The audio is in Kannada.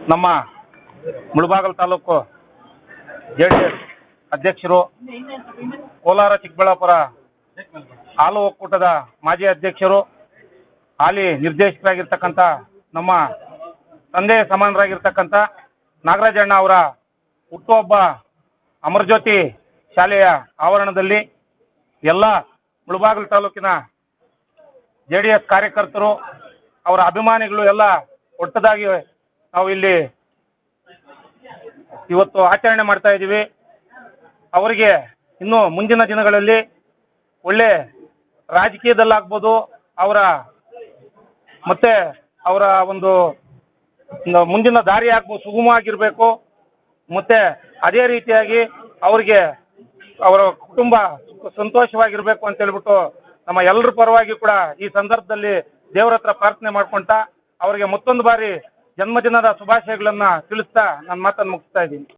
ನಮ್ಮ Mulbagal taluk J D S ಅಧ್ಯಕ್ಷರು ಕೋಲಾರ ಚಿಕ್ಕಬಳ್ಳಾಪುರ ಹಾಲು ಒಕ್ಕೂಟದ ಮಾಜಿ ಅಧ್ಯಕ್ಷರು, ಹಾಲಿ ನಿರ್ದೇಶಕರಾಗಿರ್ತಕ್ಕಂಥ ನಮ್ಮ ತಂದೆ ಸಮಾನರಾಗಿರ್ತಕ್ಕಂಥ ನಾಗರಾಜಣ್ಣ ಅವರ ಹುಟ್ಟುಹಬ್ಬ ಅಮರಜ್ಯೋತಿ ಶಾಲೆಯ ಆವರಣದಲ್ಲಿ ಎಲ್ಲ ಮುಳಬಾಗಲು ತಾಲೂಕಿನ ಜೆ ಡಿ ಎಸ್ ಕಾರ್ಯಕರ್ತರು ಅವರ ಅಭಿಮಾನಿಗಳು ಎಲ್ಲ ಒಟ್ಟದಾಗಿ ನಾವು ಇಲ್ಲಿ ಇವತ್ತು ಆಚರಣೆ ಮಾಡ್ತಾ ಇದ್ದೀವಿ. ಅವರಿಗೆ ಇನ್ನು ಮುಂದಿನ ದಿನಗಳಲ್ಲಿ ಒಳ್ಳೆ ರಾಜಕೀಯದಲ್ಲಾಗ್ಬೋದು, ಅವರ ಮತ್ತೆ ಅವರ ಒಂದು ಮುಂದಿನ ದಾರಿ ಆಗ್ಬೋದು, ಸುಗಮವಾಗಿರಬೇಕು. ಮತ್ತೆ ಅದೇ ರೀತಿಯಾಗಿ ಅವರಿಗೆ ಅವರ ಕುಟುಂಬ ಸಂತೋಷವಾಗಿರ್ಬೇಕು ಅಂತ ಹೇಳ್ಬಿಟ್ಟು ನಮ್ಮ ಎಲ್ಲರ ಪರವಾಗಿ ಕೂಡ ಈ ಸಂದರ್ಭದಲ್ಲಿ ದೇವರ ಹತ್ರ ಪ್ರಾರ್ಥನೆ ಮಾಡ್ಕೊಂತ ಅವರಿಗೆ ಮತ್ತೊಂದು ಬಾರಿ ಜನ್ಮದಿನದ ಶುಭಾಶಯಗಳನ್ನು ತಿಳಿಸ್ತಾ ನನ್ನ ಮಾತನ್ನು ಮುಗಿಸ್ತಾ ಇದ್ದೀನಿ.